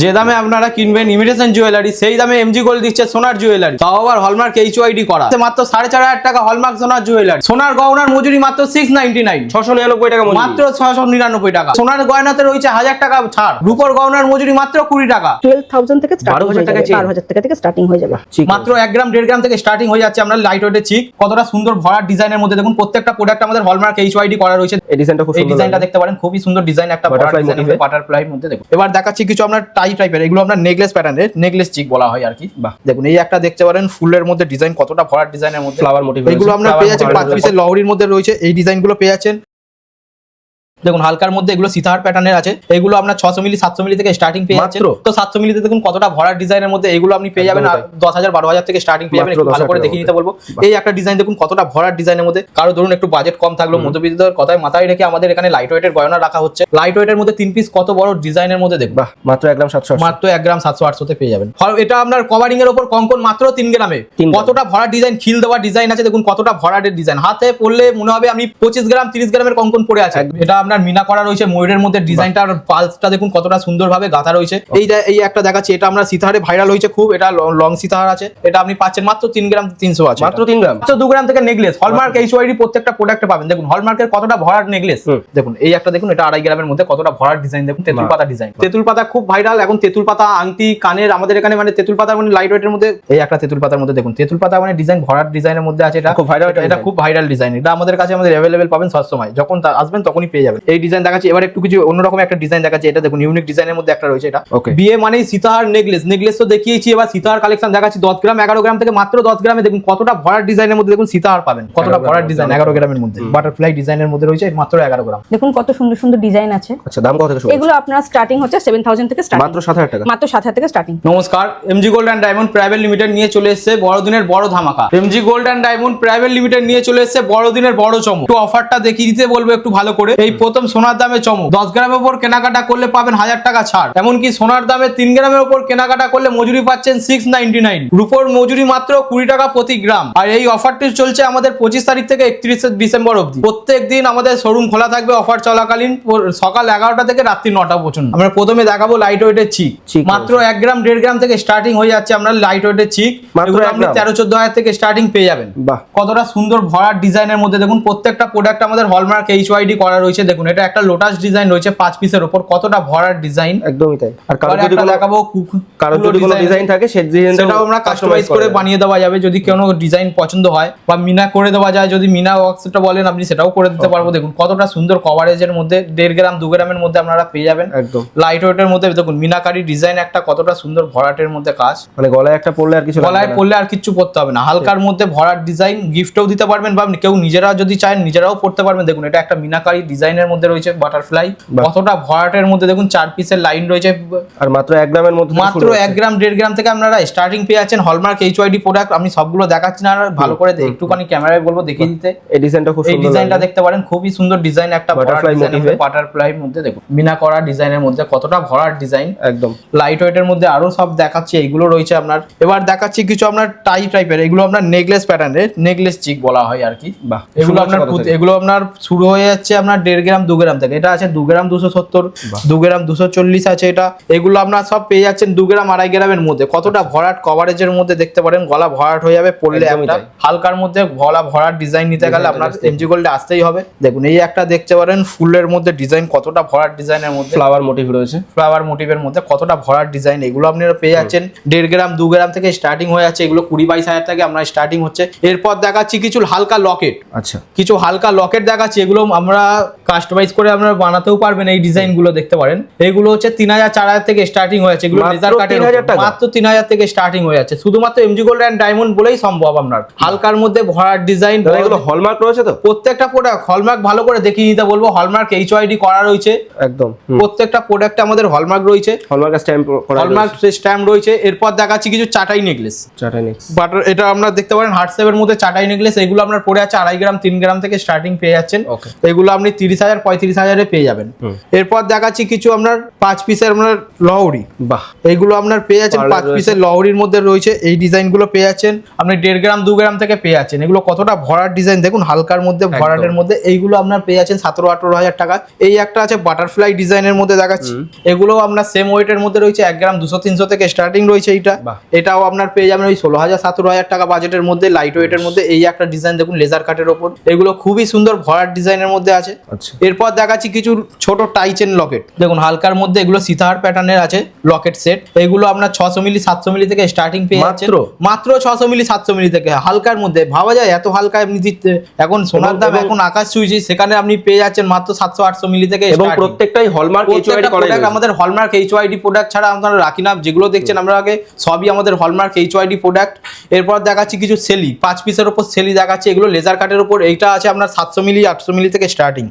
যে দামে আপনারা কিনবেন ইমিটেশন জুয়েলারি সেই দামে এমজি গোল্ড দিচ্ছে সোনার জুয়েলারি তাও আবার হলমার্ক এইচ ওয়াইডি করা। মাত্র সাড়ে চার হাজার টাকা হলমার্ক সোনার জুয়েলারি সোনার গহনার মজুরি মাত্র সিক্স নাইনটি নাইন ছশো নিরানব্বই টাকা মাত্র ছশো নিরানব্বই টাকা। সোনার গয়নাতে রয়েছে হাজার টাকা ছাড়। রূপর গহনার মজুরি মাত্র কুড়ি টাকা। টুয়েলভ থাউজেন্ড থেকে 12,000 হয়ে টাকা? বারো হাজার টাকা থেকে স্টার্টিং হয়ে যাবে। মাত্র এক গ্রাম দেড় গ্রাম থেকে স্টার্টিং হয়ে যাচ্ছে আমরা লাইট ওয়েটের চিক কতটা সুন্দর ভরার ডিজাইনের মধ্যে দেখুন প্রত্যেকটা প্রোডাক্ট আমাদের হলমার্ক এইচ ওয়াইডি করা রয়েছে। এই ডিজাইনটা খুব ডিজাইনটা দেখতে পারেন খুবই সুন্দর ডিজাইন একটা। বাটারফ্লাই মধ্যে দেখুন। এবার দেখাচ্ছি কিছু আপনার টাই টাইপের এগুলো আপনার নেকলেস প্যাটার্নের নেকলেস চিক বলা হয় আর কি। বাহ। দেখুন এই একটা দেখতে পারেন ফুলের মধ্যে ডিজাইন কতটা ভরার ডিজাইনের মধ্যে। ফ্লাওয়ার মোটিভ এগুলো আমরা আপনার পেয়ে motive পাঁচ পিসের লহরির মধ্যে রয়েছে এই ডিজাইনগুলো পেয়ে যাচ্ছেন। দেখুন হালকার মধ্যে এগুলো সীতাহার প্যাটার্নের আছে। এগুলো আপনার ছশো মিলি সাতশো মিলি থেকে স্টার্টিং পেয়ে মাত্র? তো সাতশো মিলিতে দেখুন কতটা ভরার ডিজাইনের মধ্যে এগুলো আপনি পেয়ে যাবেন। একদমই দশ হাজার বারো হাজার থেকে স্টার্টিং পেয়ে যাবেন। ভালো করে দেখিয়ে নিতে বলব। এই একটা ডিজাইন দেখুন কতটা ভরার ডিজাইনের মধ্যে। কারও ধরুন একটু বাজেট কম থাকল মধ্যবিত্তের কথায় মাথায় রেখে আমাদের এখানে লাইট ওয়েটের গয়না রাখা হচ্ছে। লাইট ওয়েটের মধ্যে তিন পিস কত বড় ডিজাইনের মধ্যে দেখব মাত্র এক গ্রাম সাতশো মাত্র এক গ্রাম সাতশো আটশোতে পেয়ে যাবেন। এটা আপনার কভারিং এর উপর কঙ্কন মাত্র তিন গ্রামে। কতটা ভরা ডিজাইন খিল দেওয়া ডিজাইন আছে দেখুন কতটা ভরাটের ডিজাইন হাতে পড়লে মনে হবে আমি পঁচিশ গ্রাম তিরিশ গ্রামের কঙ্কন পড়ে আছে। এটা আপনার মিনা করা রয়েছে ময়ূরের মধ্যে ডিজাইনটার পালসটা দেখুন কতটা সুন্দরভাবে গাঁথা রয়েছে। এই যে এই একটা দেখাচ্ছি এটা আমরা সীতাহারে ভাইরাল হয়েছে খুব এটা লং সীতাহার আছে। এটা আপনি পাচ্ছেন মাত্র তিন গ্রাম তিনশো আছে। মাত্র তিন গ্রাম। মাত্র দু গ্রাম থেকে নেকলেস হলমার্ক এইচ ওয়াইডি প্রত্যেকটা প্রোডাক্টে পাবেন। দেখুন হলমার্কের কতটা ভরার নেকলেস দেখুন এই একটা দেখুন এটা আড়াই গ্রামের মধ্যে কতটা ভরার ডিজাইন দেখুন তেঁতুল পাতা ডিজাইন তেঁতুল পাতা খুব ভাইরাল এখন তেঁতুল পাতা আংটি কানের আমাদের এখানে মানে তেঁতুল পাতা মানে লাইট ওয়েটের মধ্যে এই একটা তেঁতুল পাতার মধ্যে দেখুন তেঁতুল পাতা মানে ডিজাইন ভরার ডিজাইনের মধ্যে আছে এটা খুব ভাইরাল এটা খুব ভাইরাল ডিজাইন এটা আমাদের কাছে আমাদের অ্যাভেলেবেল পাবেন সবসময়। যখন আসবেন তখনই পেয়ে যাবেন। এই ডিজাইন দেখাচ্ছি। এবার একটু কিছু অন্যরকম একটা ডিজাইন দেখাচ্ছি। এটা দেখুন ইউনিক ডিজাইনের মধ্যে একটা রয়েছে এটা. বিয়ে মানেই সীতাহার নেকলেস নেকলেস তো দেখিয়েছি এবার সীতাহার কালেকশন দেখাচ্ছি। দশ গ্রাম এগারো গ্রাম থেকে মাত্র দশ গ্রামে দেখুন কতটা ভরার ডিজাইনের মধ্যে দেখুন সীতাহার পাবেন। কতটা 11 ভরার ডিজাইন। এগারো গ্রামের মধ্যে। বাটারফ্লাই ডিজাইনের মধ্যে রয়েছে মাত্র এগারো গ্রাম। দেখুন কত সুন্দর সুন্দর ডিজাইন আছে। আচ্ছা দাম কত থেকে শুরু এগুলো আপনার স্টার্টিং হচ্ছে সেভেন থাউজেন্ড থেকে স্টার্টিং মাত্র সাত হাজার টাকা। মাত্র সাত হাজার থেকে স্টার্টিং নমস্কার MG gold and diamond private limited নিয়ে চলে এসেছে বড়দিনের বড় ধামাকা। MG gold and diamond private limited নিয়ে চলে এসেছে বড়দিনের বড় চমক। একটু অফারটা দেখিয়ে দিতে বলব একটু ভালো করে। এই প্রথম সোনার দামে চমক। দশ গ্রামের উপর কেনাকাটা করলে পাবেন হাজার টাকা ছাড়। এমনকি সোনার দামে তিন গ্রামের উপর কেনাকাটা করলে মজুরি পাচ্ছেন সিক্স নাইনটি নাইন রুপোর মজুরি মাত্র কুড়ি টাকা প্রতি গ্রাম। আর এই অফারটি চলছে আমাদের পঁচিশ তারিখ থেকে একত্রিশে ডিসেম্বর অবধি। প্রত্যেক দিন আমাদের শোরুম খোলা থাকবে অফার চলাকালীন সকাল এগারোটা থেকে রাত্রি নটা পর্যন্ত। আমরা প্রথমে দেখাবো লাইট ওয়েটের চিক মাত্র এক গ্রাম দেড় গ্রাম থেকে স্টার্টিং হয়ে যাচ্ছে আমরা লাইট ওয়েটের চিক আপনি তেরো চোদ্দ হাজার থেকে স্টার্টিং পেয়ে যাবেন। বাহ। কতটা সুন্দর ভরার ডিজাইনের মধ্যে। দেখুন প্রত্যেকটা প্রোডাক্ট আমাদের হলমার্ক এইচ ওয়াইডি করা রয়েছে। দেখুন এটা একটা লোটাস ডিজাইন রয়েছে পাঁচ পিসের উপর। কতটা ভরার ডিজাইন একদমই তাই। আর কারও যদি কোনো দেখাবো কারও যদি কোনো ডিজাইন থাকে সেই ডিজাইনটাও আমরা কাস্টমাইজ করে বানিয়ে দেওয়া যাবে। যদি কোনো ডিজাইন পছন্দ হয় বা মিনা করে দেওয়া যায় যদি মিনা ওয়ার্কসটা বলেন আপনি সেটাও করে দিতে পারব। দেখুন কতটা সুন্দর কভারেজের মধ্যে দেড় গ্রাম দু গ্রামের মধ্যে আপনারা পেয়ে যাবেন। একদম। লাইট ওয়েটের মধ্যে দেখুন মিনাকারি ডিজাইন একটা কতটা সুন্দর ভরাটের মধ্যে কাজ। মানে গলায় একটা পড়লে আর কিছু গলায় না। পরলে আর কিছু পড়তে হবে না। হালকার মধ্যে ভরার ডিজাইন গিফটও দিতে পারবেন বা কেউ নিজেরা যদি চায় নিজেরাও পড়তে পারবেন। দেখুন এটা একটা মিনাকারি ডিজাইনের মধ্যে রয়েছে বাটারফ্লাই কতটা ভরাটের মধ্যে দেখুন চার পিসের লাইন রয়েছে। আর মাত্র এক গ্রামের মধ্যে মাত্র এক গ্রাম দেড় গ্রাম থেকে আপনারা স্টার্টিং পেয়ে যাচ্ছেন হলমার্ক এইচ ওয়াইডি প্রোডাক্ট আমি সবগুলো দেখাচ্ছি না ভালো করে একটুখানি ক্যামেরায় বলব দেখিয়ে দিতে। এই ডিজাইনটা খুব এই ডিজাইনটা দেখতে পারেন খুবই সুন্দর ডিজাইন একটা motive এ। বাটারফ্লাই মধ্যে দেখুন মিনা করা ডিজাইনের মধ্যে কতটা ভরার ডিজাইন একদম। লাইট ওয়েটের মধ্যে আরও সব দেখাচ্ছি এইগুলো রয়েছে আপনার। এবার দেখাচ্ছি কিছু আপনার টাই টাইপের এগুলো আপনার নেকলেস প্যাটার্নের নেকলেস চিক বলা হয় আর কি। বাহ এগুলো আপনার? এগুলো আপনার শুরু হয়ে যাচ্ছে আপনার দেড় গ্রাম দু গ্রাম থেকে এটা আছে দু গ্রাম দুশো সত্তর দু গ্রাম দুশো চল্লিশ আছে এটা। এগুলো আপনার সব পেয়ে যাচ্ছেন দু গ্রাম আড়াই গ্রামের মধ্যে। কতটা ভরাট কভারেজের মধ্যে দেখতে পারেন গলা ভরাট হয়ে যাবে পড়লে একটা হালকার মধ্যে গলা ভরাট ডিজাইন নিতে গেলে আপনার এমজি গোল্ডে আসতেই হবে। দেখুন এই একটা দেখতে পারেন ফুলের মধ্যে ডিজাইন কতটা ভরাট ডিজাইনের মধ্যে। ফ্লাওয়ার মোটিভ রয়েছে। ফ্লাওয়ার মোটিভের মধ্যে কতটা ভরার ডিজাইন এগুলো আপনারা পেয়ে যাচ্ছেন। দেড় গ্রাম দু গ্রাম থেকে স্টার্টিং হয়ে যাচ্ছে এগুলো কুড়ি বাইশ হাজার থেকে আমরা স্টার্টিং হচ্ছে। এরপর দেখাচ্ছি কিছু হালকা লকেট আচ্ছা। কিছু হালকা লকেট দেখাচ্ছি এগুলো আমরা কাস্টমাইজ করে আপনারা বানাতেও পারবেন এই ডিজাইনগুলো দেখতে পারেন। এইগুলো হচ্ছে তিন হাজার চার হাজার থেকে স্টার্টিং হয়ে যাচ্ছে। এগুলো লেজার কাটের মাত্র তিন হাজার থেকে স্টার্টিং হয়ে যাচ্ছে। শুধুমাত্র এমজি গোল্ড অ্যান্ড ডায়মন্ড বলেই সম্ভব আপনার। হালকার মধ্যে ভরার ডিজাইন এগুলো হলমার্ক রয়েছে তো? প্রত্যেকটা প্রোডাক্ট হলমার্ক ভালো করে দেখিয়ে নিতে বলব। হলমার্ক এইচ ওয়াইডি করা রয়েছে। একদম প্রত্যেকটা প্রোডাক্টে আমাদের হলমার্ক রয়েছে। হলমার্ক স্ট্যাম্প হলমার্ক স্ট্যাম্প রয়েছে। এরপর দেখাচ্ছি কিছু চাটাই নেকলেস চাটাই নেক্সট বাটার এটা আমরা দেখতে পারেন হার্টসেপের মধ্যে চাটাই নেকলেস এগুলো আপনার পড়ে আছে আড়াই গ্রাম তিন গ্রাম থেকে স্টার্টিং পেয়ে যাচ্ছেন. এগুলো আপনি তিরিশ হাজার পঁয়ত্রিশ হাজারে পেয়ে যাবেন। এরপর দেখাচ্ছি কিছু আপনার পাঁচ পিসের আপনার লহরি। বাহ। এইগুলো আপনার পেয়ে যাচ্ছেন পাঁচ পিসের লহরির মধ্যে রয়েছে এই ডিজাইনগুলো পেয়ে যাচ্ছেন। আপনি দেড় গ্রাম দু গ্রাম থেকে থেকে পেয়ে যাচ্ছেন। এগুলো কতটা ভরার ডিজাইন দেখুন হালকার মধ্যে ভরাটের মধ্যে এইগুলো আপনার পেয়ে যাচ্ছেন সতেরো আঠারো হাজার টাকা। এই একটা আছে বাটারফ্লাই ডিজাইনের মধ্যে দেখাচ্ছি। এগুলো আপনার সেম ওয়েটের মধ্যে রয়েছে এক গ্রাম দুশো তিনশো থেকে স্টার্টিং রয়েছে এইটা। এটাও আপনার পেয়ে যাবেন ওই ষোলো হাজার সতেরো হাজার টাকা বাজেটের মধ্যে লাইট ওয়েটের মধ্যে। এই একটা ডিজাইন দেখুন লেজার কাটের ওপর। এগুলো খুবই সুন্দর ভরার ডিজাইনের মধ্যে আছে। আচ্ছা। এরপর দেখাচ্ছি কিছু ছোট টাইচেন লকেট দেখুন হালকার মধ্যে এগুলো সীতাহার প্যাটার্নের আছে লকেট সেট এগুলো আপনার ছশো মিলি সাতশো মিলি থেকে স্টার্টিং পেয়ে যাচ্ছেন মাত্র? ছশো মিলি সাতশো মিলি থেকে। হালকার মধ্যে। ভাবা যায় এত হালকা আপনি দিতে এখন সোনার দাম এখন আকাশ ছুঁইছি সেখানে আপনি পেয়ে যাচ্ছেন মাত্র সাতশো আটশো মিলি থেকে এবং প্রত্যেকটাই হলমার্ক প্রোডাক্ট আমাদের হলমার্ক এইচওআইডি প্রোডাক্ট ছাড়া আমরা রাখি না। যেগুলো দেখছেন আমরা আগে সবই আমাদের হলমার্ক এইচওআইডি প্রোডাক্ট এরপর দেখাচ্ছি কিছু সেলি পাঁচ পিসের উপর সেলি দেখাচ্ছি। এগুলো লেজার কাটের উপর। এইটা আছে আপনার সাতশো মিলি আটশো মিলি থেকে স্টার্টিং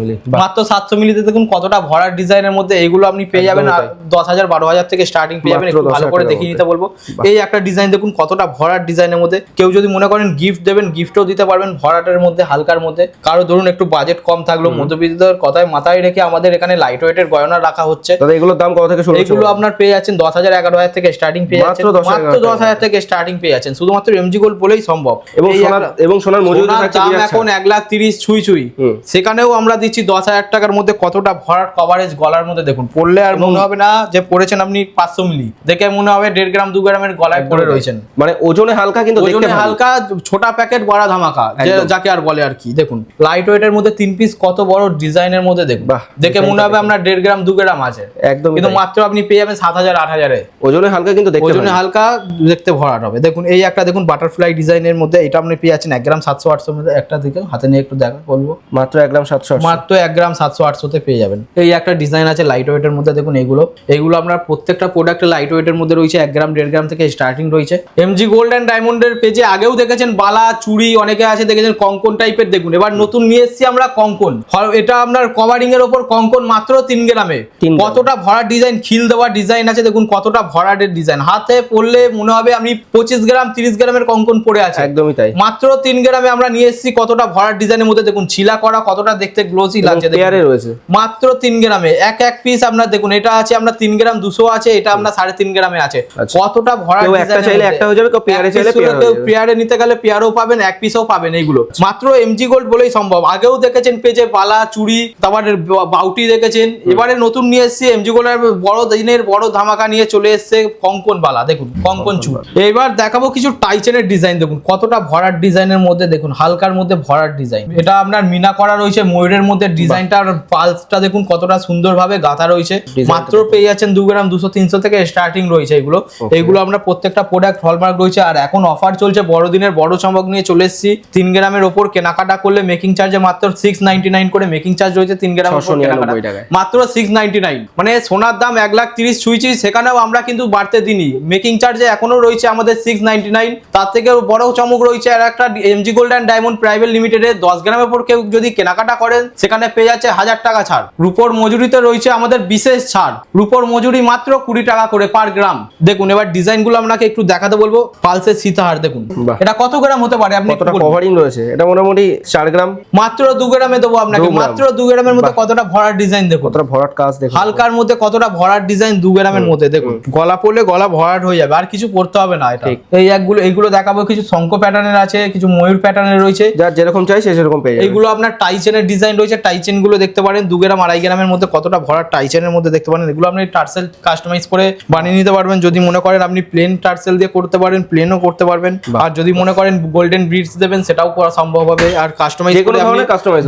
মিলি। মাত্র সাতশো মিলিতে দেখুন কতটা ভরার ডিজাইনের মধ্যে এইগুলো আপনি পেয়ে যাবেন আর দশ হাজার বারো হাজার থেকে স্টার্টিং পেয়ে যাবেন একটু ভালো করে দেখিয়ে নিতে বলব। এই একটা ডিজাইন দেখুন কতটা ভরার ডিজাইনের মধ্যে। কেউ যদি মনে করেন গিফট দেবেন গিফটও দিতে পারবেন ভরাটের মধ্যে হালকার মধ্যে। কারও ধরুন একটু বাজেট কম থাকল মধ্যবিত্তের কথায় মাথায় রেখে আমাদের এখানে লাইট ওয়েটের গয়না রাখা হচ্ছে। এগুলোর দাম কত থেকে শুরু এগুলো আপনার পেয়ে যাচ্ছেন দশ হাজার এগারো হাজার থেকে স্টার্টিং পেয়ে যাচ্ছেন। মাত্র দশ হাজার থেকে স্টার্টিং পেয়ে যাচ্ছেন। শুধুমাত্র এমজি গোল্ড বলেই সম্ভব। এবং সোনার এবং সোনার মজুরি দাম এখন এক লাখ তিরিশ ছুঁই ছুঁই। সেখানেও আমরা দিচ্ছি দশ হাজার টাকার মধ্যে কতটা ভরাট কভারেজ গলার মধ্যে দেখুন। পড়লে আর মনে হবে না যে পড়েছেন আপনি পাঁচশো মিলি। দেখে মনে হবে দেড় গ্রাম দু গ্রামের গলায় পড়ে রয়েছেন। মানে ওজনে হালকা কিন্তু ওজনে হালকা ছোটা প্যাকেট বড় ধামাকা যাকে আর বলে আর কি। দেখুন লাইট ওয়েটের মধ্যে তিন পিস কত বড় ডিজাইনের মধ্যে দেখুন। দেখে মনে হবে আপনার দেড় গ্রাম দু গ্রাম আছে। একদমই কিন্তু মাত্র আপনি পেয়ে যাবেন সাত হাজার আট হাজারে। ওজনে হালকা কিন্তু ওজনে হালকা দেখতে ভরাট হবে। দেখুন এই একটা দেখুন বাটারফ্লাই ডিজাইনের মধ্যে এটা আপনি পেয়ে যাচ্ছেন এক গ্রাম সাতশো আটশো মধ্যে। একটা দিকে হাতে নিয়ে একটু দেখা বলব। মাত্র এক গ্রাম সাতশো। মাত্র এক গ্রাম সাতশো আটশোতে পেয়ে যাবেন। এই একটা ডিজাইন আছে লাইট ওয়েটের মধ্যে দেখুন এগুলো। এইগুলো আপনার প্রত্যেকটা প্রোডাক্ট লাইট ওয়েটের মধ্যে রয়েছে এক গ্রাম দেড় গ্রাম থেকে স্টার্টিং রয়েছে। এমজি গোল্ড অ্যান্ড ডায়মন্ডের পেজে আগেও দেখেছেন বালা চুড়ি অনেকে আছে দেখেছেন কঙ্কন টাইপের দেখুন এবার নতুন নিয়ে এসেছি আমরা কঙ্কন। এটা আপনার কভারিং এর ওপর কঙ্কন মাত্র তিন গ্রামে। কতটা ভরার ডিজাইন খিল দেওয়া ডিজাইন আছে দেখুন কতটা ভরাটের ডিজাইন হাতে পড়লে মনে হবে আপনি পঁচিশ গ্রাম তিরিশ গ্রামের কঙ্কন পড়ে আছে। একদমই তাই। মাত্র তিন গ্রামে আমরা নিয়ে এসেছি কতটা ভরার ডিজাইনের মধ্যে দেখুন ছিলা করা কতটা দেখতে লাগছে পেয়ারে রয়েছে। মাত্র তিন গ্রামে। এক এক পিস আপনার দেখুন এটা আছে আমরা তিন গ্রাম দুশো আছে এটা আমরা সাড়ে তিন গ্রামে আছে। আচ্ছা। কতটা ভরা একটা চাইলে একটা হয়ে যাবে, পেয়ারে চাইলে পেয়ার পেয়ারে নিতে গেলে পেয়ারও পাবেন এক পিসও পাবেন এইগুলো। মাত্র এমজি গোল্ড বলেই সম্ভব। আগেও দেখেছেন পেজে বালা চুড়ি তারপরে বাউটি দেখেছেন। এবারে নতুন নিয়ে এসেছি এমজি গোল্ডের বড় দিনের বড় ধামাকা নিয়ে চলে এসেছে কঙ্কন বালা দেখুন কঙ্কন চুড়। এবার দেখাবো কিছু টাইচেনের ডিজাইন দেখুন কতটা ভরার ডিজাইনের মধ্যে দেখুন হালকার মধ্যে ভরার ডিজাইন এটা আপনার মিনা করা রয়েছে ময়ূরের মধ্যে ডিজাইনটার পালসটা দেখুন কতটা সুন্দরভাবে গাঁথা রয়েছে। মাত্র পেয়ে যাচ্ছেন দু গ্রাম দুশো তিনশো থেকে স্টার্টিং রয়েছে এগুলো. এইগুলো আমরা প্রত্যেকটা প্রোডাক্ট হলমার্ক রয়েছে। আর এখন অফার চলছে বড়দিনের বড় চমক নিয়ে চলে এসেছি। তিন গ্রামের ওপর কেনাকাটা করলে মেকিং চার্জে মাত্র সিক্স নাইনটি নাইন করে মেকিং চার্জ রয়েছে তিন গ্রাম ওপর 699 কেনাকাটা। মাত্র সিক্স নাইনটি নাইন মানে সোনার দাম এক লাখ তিরিশ ছুঁইছি সেখানেও আমরা কিন্তু বাড়তে দিনই মেকিং চার্জে এখনও রয়েছে আমাদের সিক্স নাইনটি নাইন তার থেকে বড় চমক রয়েছে আর একটা MG gold and diamond private লিমিটেডে দশ গ্রামের ওপর কেউ যদি কেনাকাটা করেন সেখানে পেয়ে যাচ্ছে হাজার টাকা ছাড়। রুপোর মজুরিতে রয়েছে আমাদের বিশেষ ছাড়। রুপোর মজুরি মাত্র কুড়ি টাকা করে পার গ্রাম দেখুন এবার ডিজাইনগুলো আপনাকে একটু দেখাতে বলব। পালসের সীতাহার দেখুন। এটা কত গ্রাম হতে পারে? আপনি। কভারিং রয়েছে? এটা মোটামুটি চার গ্রাম মাত্র দু গ্রামে দেবো আপনাকে। মাত্র দু গ্রামের মধ্যে কতটা ভরার ডিজাইন দেখুন। কতটা ভরাট কাজ দেখো হালকার মধ্যে কতটা ভরাট ডিজাইন দু গ্রামের মধ্যে দেখুন। গলা পড়লে গলা ভরাট হয়ে যাবে। আর কিছু করতে হবে না এটা। ঠিক। এই একগুলো এইগুলো দেখাবো। কিছু শঙ্খ প্যাটার্নের আছে কিছু ময়ূর প্যাটার্নের রয়েছে। যার যেরকম চাই সে সেরকম পেয়ে যাবে। এইগুলো আপনার টাইচেনের ডিজাইন রয়েছে টাইচেনগুলো দেখতে পারেন দু গ্রাম আড়াই গ্রামের মধ্যে কতটা ভরাট টাইচেনের মধ্যে দেখতে পারেন এগুলো আপনি টার্সেল কাস্টমাইজ করে বানিয়ে নিতে পারবেন। যদি মনে করেন আপনি প্লেন টার্সেল দিয়ে করতে পারেন প্লেনও করতে পারবেন। আর যদি মনে করেন গোল্ডেন ব্রিডস দেবেন সেটাও করা সম্ভব হবে। আর কাস্টমাইজ করে আপনি।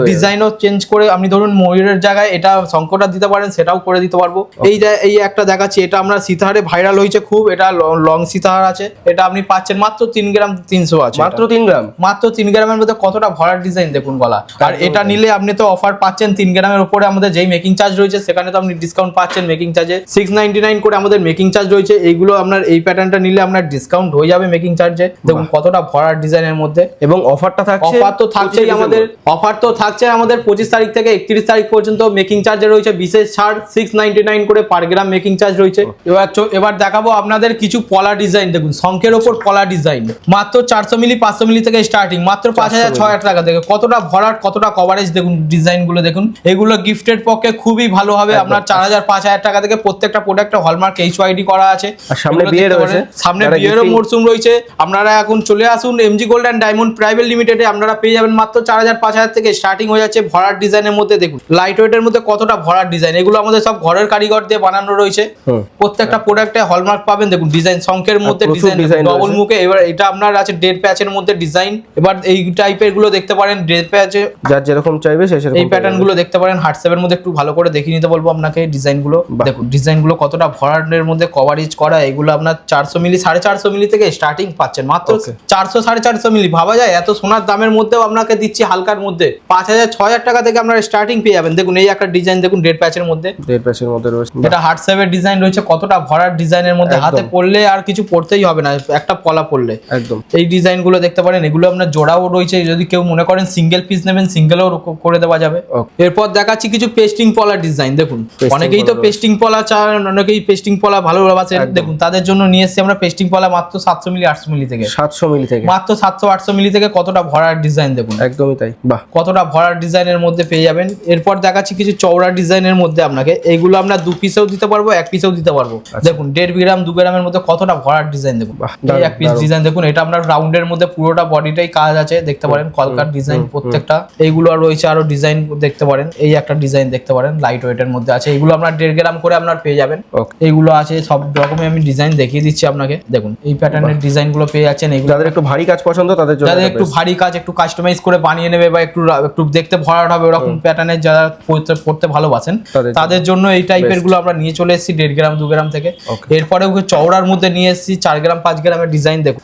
ডিজাইনও চেঞ্জ করে আপনি ধরুন ময়ূরের জায়গায় এটা শঙ্কটা দিতে পারেন সেটাও করে দিতে পারব। এই যে- এই একটা দেখাচ্ছি এটা আমরা সীতাহারে ভাইরাল হয়েছে খুব। এটা লং সীতাহার আছে। এটা আপনি পাচ্ছেন মাত্র তিন গ্রাম তিনশো আছে মাত্র তিন গ্রাম? মাত্র তিন গ্রামের মধ্যে কতটা ভরার ডিজাইন দেখুন গলা। আর এটা নিলে আপনি তো অফার পাচ্ছেন তিন গ্রামের উপরে আমাদের যেই মেকিং চার্জ রয়েছে সেখানে তো আপনি ডিসকাউন্ট পাচ্ছেন মেকিং চার্জে সিক্স করে আমাদের মেকিং চার্জ রয়েছে এইগুলো আপনার এই প্যাটার্নটা নিলে আপনার ডিসকাউন্ট হয়ে যাবে মেকিং চার্জে দেখুন কতটা ভরার ডিজাইনের মধ্যে। এবং অফারটা থাকছে অফার তো থাকছেই আমাদের অফার তো থাকছে আমাদের পঁচিশ তারিখ থেকে একত্রিশ তারিখ পর্যন্ত মেকিং চার্জে রয়েছে বিশেষ ছাড় সিক্স নাইনটি নাইন করে পার গ্রাম মেকিং চার্জ রয়েছে। এবার এবার দেখাবো আপনাদের কিছু পলা ডিজাইন দেখুন শঙ্কের ওপর পলা ডিজাইন মাত্র চারশো মিলি পাঁচশো মিলি থেকে স্টার্টিং মাত্র পাঁচ হাজার ছয় হাজার টাকা থেকে। কতটা ভরাট কতটা কভারেজ দেখুন ডিজাইনগুলো দেখুন। এগুলো গিফটের পক্ষে খুবই ভালো হবে। আপনার চার হাজার পাঁচ হাজার টাকা থেকে প্রত্যেকটা প্রোডাক্টে হলমার্ক এইচ ওয়াইডি করা আছে। সামনে এগুলো বিয়ে রয়েছে। সামনে বিয়েরও মরশুম রয়েছে। আপনারা এখন চলে আসুন MG gold and diamond private লিমিটেডে আপনারা পেয়ে যাবেন মাত্র চার হাজার পাঁচ হাজার থেকে স্টার্টিং হয়ে যাচ্ছে ভরার ডিজাইনের মধ্যে। দেখুন লাইট ওয়েটের মধ্যে কতটা ভরার ডিজাইন এগুলো আমাদের সব ঘরের কারিগর দিয়ে বানানো রয়েছে। প্রত্যেকটা প্রোডাক্টে হলমার্ক পাবেন। দেখুন ডিজাইন শঙ্কের মধ্যে ডিজাইন ডবল মুখে। এবার এটা আপনার আছে ডেড প্যাচের মধ্যে ডিজাইন এবার এই টাইপেরগুলো দেখতে পারেন। ডেড প্যাচে যার যেরকম চাইবে সে এই প্যাটার্নগুলো দেখতে পারেন হোয়াটসঅ্যাপের মধ্যে একটু ভালো করে দেখিয়ে নিতে বলব আপনাকে ডিজাইনগুলো। দেখুন ডিজাইনগুলো কতটা ভরাটের মধ্যে কভারেজ করা এগুলো আপনার চারশো মিলি সাড়ে চারশো মিলি থেকে স্টার্টিং পাচ্ছেন। মাত্র চারশো সাড়ে চারশো মিলি। ভাবা যায় এত সোনার দামের মধ্যেও আপনাকে দিচ্ছি হালকার মধ্যে। পাঁচ হাজার ছ হাজার টাকা থেকে আপনারা স্টার্টিং পেয়ে যাবেন। দেখুন এই একটা ডিজাইন দেখুন ডেড প্যাচের মধ্যে। দেড় প্যাচের মধ্যে রয়েছে। এটা হোয়াটসঅ্যাপের ডিজাইন রয়েছে কতটা ভরার ডিজাইনের মধ্যে। হাতে পড়লে আর কিছু পড়তেই হবে না একটা পলা পড়লে। একদম। এই ডিজাইনগুলো দেখতে পারেন এগুলো আপনার জোড়াও রয়েছে। যদি কেউ মনে করেন সিঙ্গেল পিস নেবেন সিঙ্গেলও করে দেওয়া যাবে। এরপর দেখাচ্ছি কিছু পেস্টিং পলা ডিজাইন দেখুন। অনেকেই তো পেস্টিং পলা চান অনেকেই পেস্টিং পলা ভালোবাসেন একদম। দেখুন তাদের জন্য নিয়ে এসেছি আমরা পেস্টিং পলা মাত্র সাতশো মিলি আটশো মিলি থেকে। সাতশো মিলি থেকে। মাত্র সাতশো আটশো মিলি থেকে কতটা ভরার ডিজাইন দেখুন। একদমই তাই। বাহ। কতটা ভরার ডিজাইনের মধ্যে পেয়ে যাবেন। এরপর দেখাচ্ছি কিছু চওড়া ডিজাইনের মধ্যে আপনাকে। এইগুলো আমরা দু পিসেও দিতে পারব এক পিসেও দিতে পারব। দেখুন দেড় গ্রাম দু গ্রামের মধ্যে কতটা ভরার ডিজাইন দেখুন। এই এক পিস ডিজাইন দেখুন এটা আপনার রাউন্ডের মধ্যে পুরোটা বডিটাই কাজ আছে দেখতে পারেন কলকার ডিজাইন প্রত্যেকটা। এইগুলো আর রয়েছে আরও ডিজাইন দেখতে পারেন এই একটা ডিজাইন দেখতে পারেন লাইট ওয়েটের মধ্যে আছে। এইগুলো আপনার দেড় গ্রাম করে আপনার পেয়ে যাবেন। ওকে এইগুলো আছে সব রকমের আমি ডিজাইন দেখিয়ে দিচ্ছি আপনাকে। দেখুন এই প্যাটার্নের ডিজাইনগুলো পেয়ে যাচ্ছেন এইগুলো যাদের একটু ভারী কাজ পছন্দ তাদের জন্য যাদের একটু ভারী কাজ একটু কাস্টমাইজ করে বানিয়ে নেবে বা একটু একটু দেখতে ভরাট হবে ওরকম প্যাটার্নের যারা পড়তে ভালোবাসেন তাদের জন্য। এই টাইপেরগুলো আমরা নিয়ে চলে এসেছি দেড় গ্রাম দু গ্রাম থেকে. এরপরে ওকে চওড়ার মধ্যে নিয়ে এসেছি চার গ্রাম পাঁচ গ্রামের ডিজাইন দেখুন।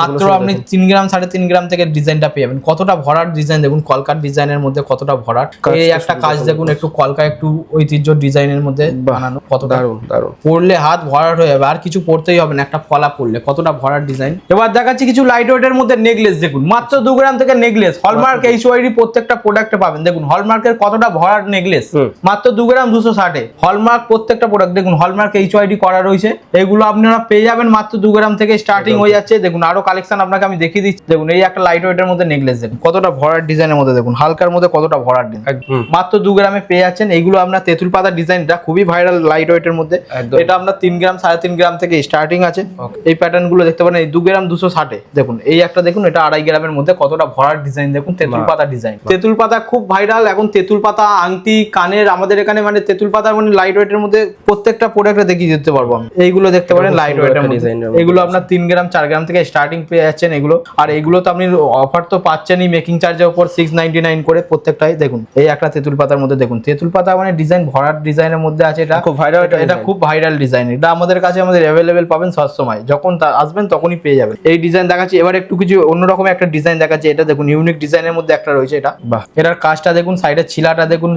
মাত্র আপনি। তিন গ্রাম সাড়ে তিন গ্রাম থেকে ডিজাইনটা পেয়ে যাবেন। কতটা ভরাট ডিজাইন দেখুন কলকার ডিজাইনের মধ্যে কতটা ভরাট? এই একটা কাজ দেখুন। একটু কলকা একটু ঐতিহ্য ডিজাইনের মধ্যে বানানো কতটা দারুণ দারুণ। পড়লে হাত ভরাট হয়ে যাবে আর কিছু পড়তেই হবে না একটা ফলা পড়লে কতটা ভরাট ডিজাইন? এবার দেখাচ্ছি কিছু লাইট ওয়েটের মধ্যে নেকলেস দেখুন মাত্র দু গ্রাম থেকে নেকলেস হলমার্ক এইচ ওয়াইডি প্রত্যেকটা প্রোডাক্টে পাবেন। দেখুন হলমার্কের কতটা ভরাট নেকলেস মাত্র দু গ্রাম দুশো ষাটে হলমার্ক প্রত্যেকটা প্রোডাক্ট দেখুন হলমার্ক এইচ ওয়াইডি করা রয়েছে। এগুলো আপনারা পেয়ে যাবেন মাত্র দু গ্রাম থেকে স্টার্টিং হয়ে যাচ্ছে। দেখুন আরও কালেকশন আপনাকে আমি দেখিয়ে দিচ্ছি। দেখুন এই একটা লাইট ওয়েটের মধ্যে নেকলেস দেখুন কতটা ভরাট ডিজাইনের মধ্যে দেখুন হালকার মধ্যে কতটা ডিজাইন। একদম। মাত্র দু গ্রামে পেয়ে যাচ্ছেন। এইগুলো আপনার তেঁতুল পাতা ডিজাইনটা খুবই ভাইরাল লাইট ওয়েটের মধ্যে। এটা আপনার তিন গ্রাম সাড়ে তিন গ্রাম থেকে স্টার্টিং আছে। এই প্যাটার্নগুলো দেখতে পারেন এই দু গ্রাম দুশো ষাটে। দেখুন এই একটা দেখুন এটা আড়াই গ্রামের মধ্যে কতটা ভরার ডিজাইন দেখুন তেঁতুল। পাতা ডিজাইন। তেঁতুল পাতা খুব ভাইরাল এখন তেঁতুল পাতা আংটি কানের আমাদের এখানে মানে তেঁতুল পাতা মানে লাইট ওয়েটের মধ্যে প্রত্যেকটা প্রোডাক্টে দেখিয়ে দিতে পারব আমি। এইগুলো দেখতে পারেন লাইট ওয়েটের মধ্যে। মধ্যে এগুলো আপনার তিন গ্রাম চার গ্রাম থেকে স্টার্টিং পেয়ে যাচ্ছেন এগুলো। আর এগুলো তো আপনি অফার তো পাচ্ছেনই মেকিং চার্জের উপর সিক্স নাইনটি নাইন করে প্রত্যেকটাই দেখুন এই একটা তেঁতুল পাতার মধ্যে দেখুন তেঁতুল পাতা মানে ডিজাইন ভরাট ডিজাইনের মধ্যে আছে এটা। খুব ভাইরাল এটা- খুব ভাইরাল ডিজাইন এটা আমাদের কাছে আমাদের অ্যাভেলেবেল পাবেন সবসময় যখন আসবেন তখনই পেয়ে যাবেন। এই ডিজাইন দেখাচ্ছি এবার একটু কিছু অন্যরকম একটা ডিজাইন দেখাচ্ছি এটা দেখুন ইউনিক ডিজাইনের মধ্যে একটা রয়েছে এটা। বাহ। এটার কাজটা দেখুন সাইডের ছিলাটা দেখুন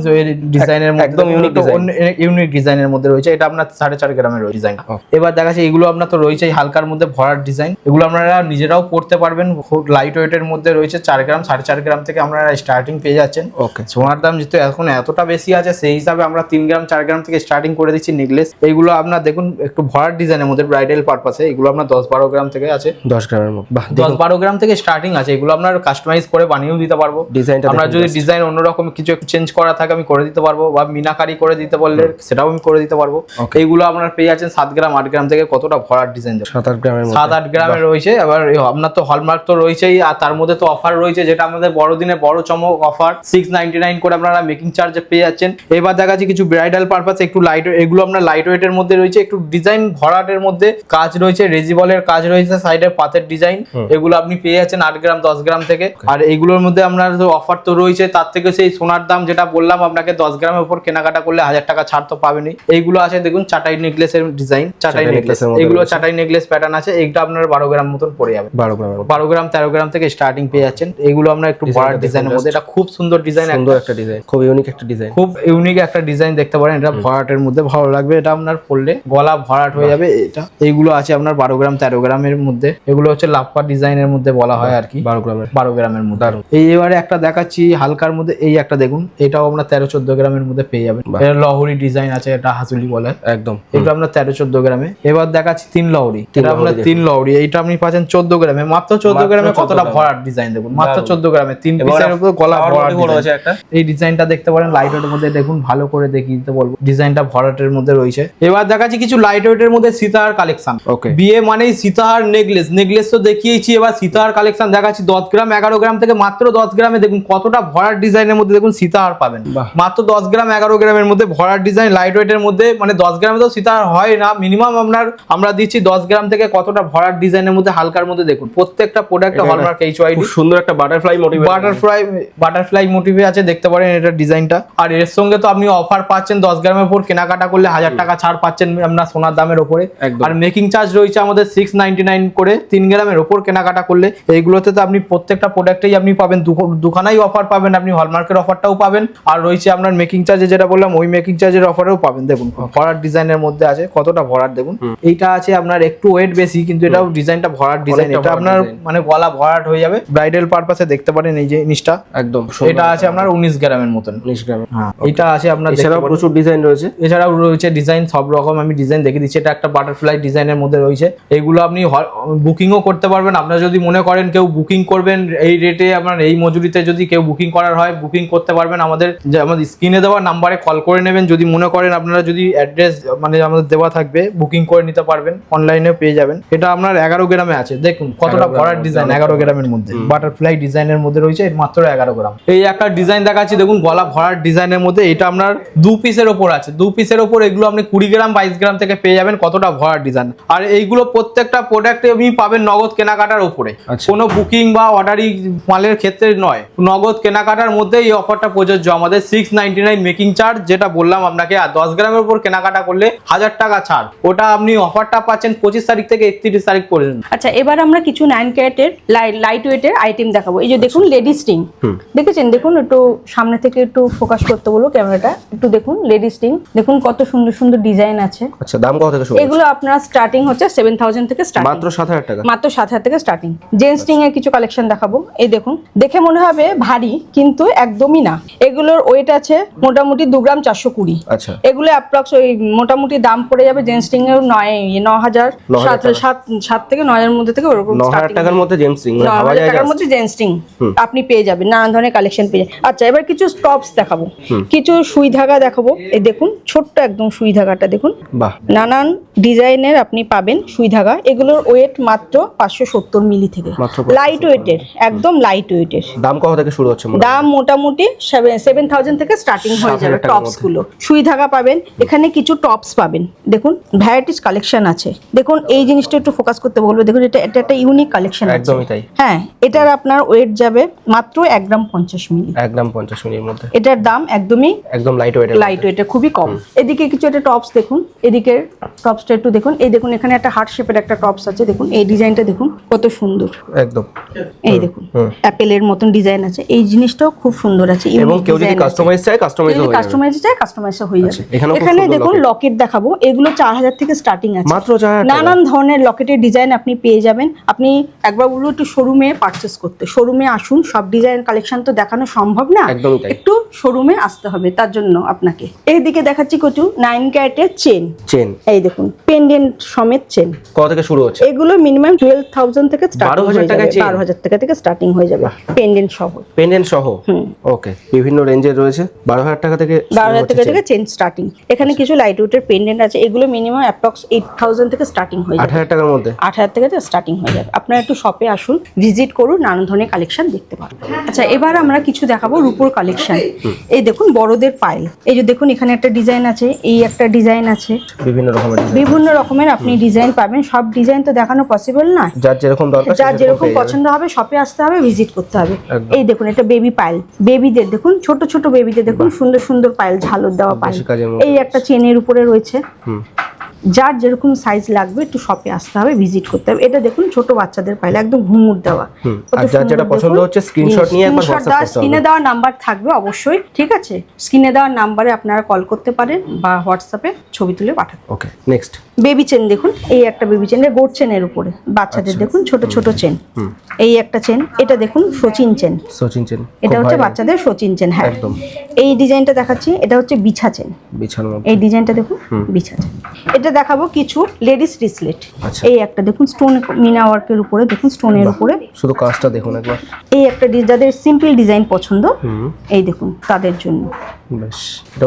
ডিজাইনের একদম ইউনিক। ইউনিক ডিজাইনের মধ্যে রয়েছে। এটা আপনার সাড়ে চার গ্রামের ডিজাইন এবার দেখাচ্ছি এগুলো আপনার তো রয়েছে হালকার মধ্যে ভরার ডিজাইন এগুলো আপনারা নিজেরাও পড়তে পারবেন। লাইট ওয়েটের মধ্যে রয়েছে চার গ্রাম সাড়ে চার গ্রাম থেকে আপনারা স্টার্টিং পেয়ে যাচ্ছেন। ওকে সোনার দাম যেহেতু এখন এতটা বেশি আছে সেই হিসাবে আমরা তিন গ্রাম চার গ্রাম থেকে স্টার্টিং করে দিচ্ছি নেকলেস এইগুলো আপনার দেখুন একটু ভরার ডিজাইনের মধ্যে ব্রাইডাল পারপাসে এগুলো আপনার দশ বারো গ্রাম থেকে আছে। দশ গ্রামের দশ বারো গ্রাম থেকে স্টার্টিং আছে। এগুলো আপনার কাস্টমাইজ করে বানিয়েও দিতে পারব। ডিজাইনটা আমরা যদি ডিজাইন অন্যরকম কিছু একটু চেঞ্জ করা থাকে আমি করে দিতে পারব। বা মিনাকারি করে দিতে পারলে সেটাও আমি করে দিতে পারব। এইগুলো আপনার পেয়ে আছেন সাত গ্রাম আট গ্রাম থেকে কতটা ভরার ডিজাইন সাত আট গ্রামের সাত আট গ্রামে রয়েছে। আবার আপনার তো হলমার্ক তো রয়েছেই আর তার মধ্যে তো অফার রয়েছে যেটা আমাদের বড়দিনে বড় চমক অফার সিক্স নাইনটি নাইন করে আপনারা মেকিং চার্জ পেয়ে যাচ্ছেন। এবার দেখা যাচ্ছে কিছু ব্রাইডাল পারপাস একটু লাইট এগুলো আপনার লাইট ওয়েটের মধ্যে রয়েছে একটু ডিজাইন ভরাটের মধ্যে কাজ রয়েছে রেজিবলের কাজ রয়েছে সাইডের পাতের ডিজাইন এগুলো আপনি পেয়ে যাচ্ছেন আট গ্রাম দশ গ্রাম থেকে। আর এইগুলোর মধ্যে আপনার অফার তো রয়েছে তার থেকে সেই সোনার দাম যেটা বললাম আপনাকে দশ গ্রামের উপর কেনাকাটা করলে হাজার টাকা ছাড় তো পাবেনই। এইগুলো আছে দেখুন চাটাই নেকলেসের ডিজাইন চাটাই নেকলেস এগুলো চাটাই নেকলেস প্যাটার্ন আছে এইটা আপনার বারো গ্রাম মতন পড়ে যাবে। বারো গ্রামের মতো বারো গ্রাম তেরো গ্রাম থেকে স্টার্টিং পেয়ে যাচ্ছেন। এগুলো আমরা একটু বড় ডিজাইনের মধ্যে। এটা খুব সুন্দর ডিজাইন সুন্দর একটা ডিজাইন খুব ইউনিক একটা ডিজাইন খুব ইউনিক একটা ডিজাইন দেখতে পারেন এটা ভরাটের মধ্যে ভালো লাগবে এটা আপনার পড়লে গলা ভরাট হয়ে যাবে এটা। এইগুলো আছে আপনার বারো গ্রাম তেরো গ্রামের মধ্যে। এগুলো হচ্ছে লাপ্পা ডিজাইনের মধ্যে বলা হয় আর কি। বারো গ্রামের। বারো গ্রামের মধ্যে। এই এবারে একটা দেখাচ্ছি হালকার মধ্যে এই একটা দেখুন এটাও আপনার তেরো চোদ্দ গ্রামের মধ্যে পেয়ে যাবেন। এটা লহরি ডিজাইন আছে এটা হাসুলি বলে। একদম এটা আপনার তেরো চোদ্দ গ্রামে। এবার দেখাচ্ছি তিন লহরি। এটা আপনার তিন লহরি এইটা আপনি পাচ্ছেন চোদ্দ গ্রামে। মাত্র চোদ্দ গ্রামে কতটা ভরাট ডিজাইন দেখুন? মাত্র চোদ্দ গ্রামে তিন পিসের উপর গলা ভরাট রয়েছে একটা। এই ডিজাইনটা দেখতে পারেন লাইট ওয়েটের মধ্যে দেখুন ভালো করে দেখিয়ে দিতে বলব। ডিজাইনটা ভরাটের মধ্যে রয়েছে। এবার দেখাচ্ছি কিছু লাইট ওয়েটের মধ্যে সীতাহার কালেকশন Okay. বিয়ে মানেই সীতাহার নেকলেস নেকলেস তো দেখিয়েছি এবার সীতাহার কালেকশন দেখাচ্ছি। দশ গ্রাম এগারো গ্রাম থেকে মাত্র দশ গ্রামে দেখুন কতটা ভরার ডিজাইনের মধ্যে দেখুন সীতাহার পাবেন। মাত্র দশ গ্রাম এগারো গ্রামের মধ্যে ভরার ডিজাইন লাইট ওয়েটের মধ্যে মানে দশ গ্রামে তো সীতাহার হয় না। মিনিমাম আপনার আমরা দিচ্ছি দশ গ্রাম থেকে কতটা ভরার ডিজাইনের মধ্যে হালকার মধ্যে দেখুন। প্রত্যেকটা প্রোডাক্ট হলমার্ক এইচ ওয়াইডি খুব সুন্দর একটা বাটারফ্লাই মোটিভ বাটারফ্লাই বাটারফ্লাই মোটিভে আছে দেখতে পারেন এটা ডিজাইনটা। আর এর সঙ্গে তো আপনি অফার পাচ্ছেন দশ গ্রামের উপর কেনাকাটা করলে হাজার টাকা ছাড় পাচ্ছেন আপনার সোনার দামের ওপরে আর মেকিং চার্জ রয়েছে আমাদের সিক্স নাইনটি নাইন করে তিন গ্রামের ওপর কেনাকাটা করলে এইগুলোতে তো আপনি প্রত্যেকটা প্রোডাক্টেই আপনি পাবেন দুখানাই অফার পাবেন আপনি হলমার্কের অফারটাও পাবেন। আর রয়েছে আপনার মেকিং চার্জে যেটা বললাম ওই মেকিং চার্জের অফারেও পাবেন। দেখুন ভরার ডিজাইনের মধ্যে আছে কতটা ভরার দেখুন। এইটা আছে আপনার একটু ওয়েট বেশি কিন্তু এটাও ডিজাইনটা ভরার ডিজাইন। এটা আপনার মানে গলা ভরাট হয়ে যাবে। ব্রাইডাল পারপাসে দেখতে পারেন এই যে জিনিসটা। একদম এটা আছে আপনার উনিশ গ্রামের মতন। উনিশ গ্রামে হ্যাঁ এটা আছে আপনার এছাড়াও প্রচুর ডিজাইন রয়েছে। এছাড়াও রয়েছে ডিজাইন সব রকম আমি ডিজাইন দেখে দিচ্ছি। এটা একটা বাটারফ্লাই ডিজাইনের মধ্যে রয়েছে। এইগুলো আপনি বুকিংও করতে পারবেন। আপনারা যদি মনে করেন কেউ বুকিং করবেন এই রেটে আপনার এই মজুরিতে যদি কেউ বুকিং করার হয় বুকিং করতে পারবেন। আমাদের যে আমাদের স্ক্রিনে দেওয়া নাম্বারে কল করে নেবেন। যদি মনে করেন আপনারা যদি অ্যাড্রেস মানে আমাদের দেওয়া থাকবে বুকিং করে নিতে পারবেন। অনলাইনে পেয়ে যাবেন। এটা আপনার এগারো গ্রামে আছে। দেখুন কতটা 11 ভরার ডিজাইন এগারো গ্রামের মধ্যে। বাটারফ্লাই ডিজাইনের মধ্যে রয়েছে মাত্র এগারো গ্রাম। এই একটা ডিজাইন দেখাচ্ছি দেখুন গলা ভরার ডিজাইনের মধ্যে এটা আপনার দু পিসের ওপর আছে। দু পিসের ওপর এগুলো আপনি কুড়ি গ্রাম বাইশ গ্রাম থেকে পেয়ে যাবেন কতটা ভরার ডিজাইন আর এইগুলো প্রত্যেকটা প্রোডাক্টে আপনি পাবেন নগদ কেনাকাটার ওপরে আচ্ছা। কোনো বুকিং বা অর্ডারি মালের ক্ষেত্রে নয়। নগদ কেনাকাটার মধ্যে এই অফারটা প্রযোজ্য আমাদের। Six ninety nine making charge যেটা বললাম আপনাকে আর দশ গ্রামের উপর কেনাকাটা করলে হাজার টাকা ছাড়। ওটা আপনি অফারটা পাচ্ছেন পঁচিশ তারিখ থেকে একত্রিশ তারিখ পর্যন্ত। আচ্ছা এবার আমরা কিছু নাইন ক্যারেটের লাইট ওয়েটের আইটেম দেখাবো। এই যে দেখুন লেডিস হুম। দেখেছেন? দেখুন একটু সামনে থেকে একটু ফোকাস করতে বলব ক্যামেরাটা একটু দেখুন লেডিস স্টিং দেখুন কত সুন্দর সুন্দর ডিজাইন আছে। আচ্ছা দাম কত থেকে শুরু এগুলো আপনার স্টার্টিং হচ্ছে সেভেন থাউজেন্ড থেকে স্টার্টিং মাত্র সাত হাজার টাকা। মাত্র সাত হাজার থেকে স্টার্টিং জেন্টস স্টিং এর কিছু কালেকশন দেখাবো। এই দেখুন দেখে মনে হবে ভারী কিন্তু একদমই না। এগুলোর ওয়েট আছে মোটামুটি দু গ্রাম চারশো কুড়ি। আচ্ছা। এগুলো অ্যাপ্রক্স ওই মোটামুটি দাম পড়ে যাবে জেন্টস স্টিং এর নয় ন হাজার ন হাজার সাত টাকা। সাত সাত থেকে মধ্যে থেকে ওরকম ন হাজার starting টাকার মধ্যে ন মানে ভাবা টাকার মধ্যে জেন্টস স্টিং আপনি পেয়ে যাবেন। নানান ধরনের কালেকশন পেয়ে যাবেন আচ্ছা এবার কিছু স্টপস দেখাবো। কিছু সুই ধাগা দেখাবো। এই দেখুন ছোট্ট একদম সুই ধাগাটা দেখুন। বাহ। নানান ডিজাইনের আপনি পাবেন সুই ধাগা। এগুলোর ওয়েট মাত্র পাঁচশো সত্তর মিলি থেকে। লাইট ওয়েটের একদম লাইট ওয়েটের দাম কত থেকে শুরু হচ্ছে? দাম মোটামুটি সেভেন থাউজেন্ড থেকে স্টার্টিং হয়ে যাবে টপসগুলো। সুই ধাগা পাবেন এখানে কিছু টপস পাবেন। দেখুন ভ্যারাইটিস কালেকশন আছে। দেখুন এই জিনিসটা একটু ফোকাস করতে বলব। দেখুন এটা এটা একটা ইউনিক কালেকশন একদমই তাই। হ্যাঁ এটার আপনার ওয়েট যাবে মাত্র এক গ্রাম পঞ্চাশ মিলি। এক গ্রাম পঞ্চাশ মিনিটের মধ্যে। এটার দাম একদমই একদম লাইট ওয়েট লাইট ওয়েটের খুবই কম। এদিকে কিছু একটা টপস দেখুন। এদিকে টপসটা একটু দেখুন এই দেখুন এখানে একটা হার্ট শেপের একটা টপস আছে দেখুন এই ডিজাইনটা দেখুন কত সুন্দর। একদম। এই দেখুন। অ্যাপেলের মতন ডিজাইন আছে এই জিনিসটাও খুব সুন্দর আছে এবং কেউ যদি কাস্টমাইজ চায় কাস্টমাইজ হয়ে যাবে। কাস্টমাইজ চায় কাস্টমাইজ হয়ে আচ্ছা, যাবে এখানে দেখুন লকেট দেখাবো এগুলো চার হাজার থেকে স্টার্টিং আছে। মাত্র চার হাজার টাকা? নানান ধরনের লকেটের ডিজাইন আপনি পেয়ে যাবেন। আপনি একবার বলব একটু শোরুমে পারচেস করতে। শোরুমে আসুন সব ডিজাইন কালেকশন তো দেখানো সম্ভব না। একটু শোরুমে আসতে হবে তার জন্য আপনাকে। এইদিকে দেখাচ্ছি কচু নাইন ক্যারেটের চেন চেন এই দেখুন পেন্ডেন্ট সমেত চেন কত থেকে শুরু হচ্ছে? এগুলো মিনিমাম টুয়েলভ থাউজেন্ড থেকে স্টার্টিং 12,000 হয়ে টাকায় যাবে chain? বারো হাজার টাকা থেকে স্টার্টিং হয়ে যাবে পেন্ডেন্ট সহ। পেন্ডেন্ট সহ? ওকে বিভিন্ন রেঞ্জের রয়েছে। বারো হাজার টাকা থেকে বারো হাজার টাকা থেকে চেন স্টার্টিং এখানে কিছু লাইট ওয়েটের পেন্ডেন্ট আছে এগুলো মিনিমাম অ্যাপ্রক্স এইট থাউজেন্ড থেকে স্টার্টিং হয়ে আট যাবে হাজার টাকার মধ্যে? আট হাজার থেকে স্টার্টিং হয়ে যাবে। আপনারা একটু শপে আসুন ভিজিট করুন নানান ধরনের কালেকশন দেখতে পারবেন আচ্ছা এবার আমরা কিছু দেখাবো রূপোর কালেকশন এই দেখুন বড়দের পাইল এই যে দেখুন এখানে একটা ডিজাইন আছে এই একটা ডিজাইন আছে। বিভিন্ন রকমের। বিভিন্ন রকমের আপনি ডিজাইন পাবেন। সব ডিজাইন তো দেখানো পসিবল না যার যেরকম দরকার যার যেরকম পছন্দ হবে শপে আসতে হবে ভিজিট করতে হবে। এই দেখুন এটা বেবি পাইল বেবিদের দেখুন ছোট ছোট বেবিদের দেখুন সুন্দর সুন্দর পাইল ঝালর দেওয়া পাইল। এই একটা চেনের উপরে রয়েছে। যার যেরকম সাইজ লাগবে একটু শপে আসতে হবে ভিজিট করতে হবে। এটা দেখুন ছোট বাচ্চাদের পাইলে একদম ঘুমুর দেওয়া। আর যার যেটা পছন্দ হচ্ছে স্ক্রিনশট নিয়ে একবার WhatsApp করতে। স্ক্রিনে দেওয়া নাম্বার থাকবে অবশ্যই ঠিক আছে? স্ক্রিনে দেওয়া নাম্বারে আপনারা কল করতে পারেন বা হোয়াটসঅ্যাপে ছবি তুলে পাঠাতে ওকে নেক্সট বেবি চেন দেখুন এই একটা বেবি চেন গোট চেনের উপরে। বাচ্চাদের আচ্ছা। দেখুন ছোট ছোট চেন এই একটা চেন এটা দেখুন সচিন চেন সচিন চেন এটা হচ্ছে বাচ্চাদের সচিন চেন হ্যাঁ। একদম। এই ডিজাইনটা দেখাচ্ছি এটা হচ্ছে বিছা চেন এই ডিজাইনটা দেখুন বিছা চেন এটা দেখাবো কিছু লেডিস রিসলেট আচ্ছা। এই একটা দেখুন স্টোন মিনা ওয়ার্কের উপরে দেখুন স্টোনের উপরে। শুধু কাজটা দেখুন একবার। এই একটা যাদের সিম্পল ডিজাইন পছন্দ হুম। এই দেখুন তাদের জন্য।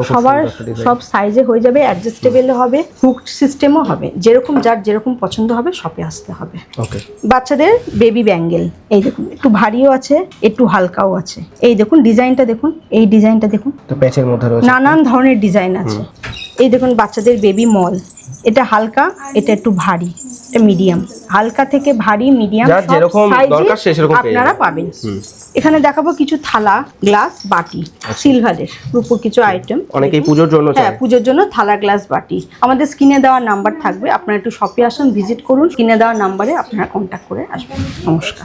সবার। সব সাইজে হয়ে যাবে অ্যাডজাস্টেবল হবে হুক সিস্টেমও হবে। যেরকম যার যেরকম পছন্দ হবে শপে আসতে হবে। বাচ্চাদের বেবি ব্যাঙ্গেল এই দেখুন একটু ভারীও আছে একটু হালকাও আছে। এই দেখুন ডিজাইনটা দেখুন এই ডিজাইনটা দেখুন। নানান ধরনের ডিজাইন আছে। এই দেখুন বাচ্চাদের বেবি মল এটা হালকা এটা একটু ভারী এটা মিডিয়াম হালকা থেকে ভারী মিডিয়াম যার যেরকম দরকার সেরকম আপনারা। পাবেন। এখানে দেখাবো কিছু থালা গ্লাস বাটি সিলভারের রূপোর কিছু আইটেম আচ্ছা। অনেকেই পুজোর জন্য হ্যাঁ পুজোর জন্য থালা গ্লাস বাটি। আমাদের স্ক্রিনে দেওয়া নাম্বার থাকবে আপনারা একটু শপে আসুন ভিজিট করুন স্ক্রিনে দেওয়া নাম্বারে আপনারা কন্ট্যাক্ট করে আসবেন। নমস্কার।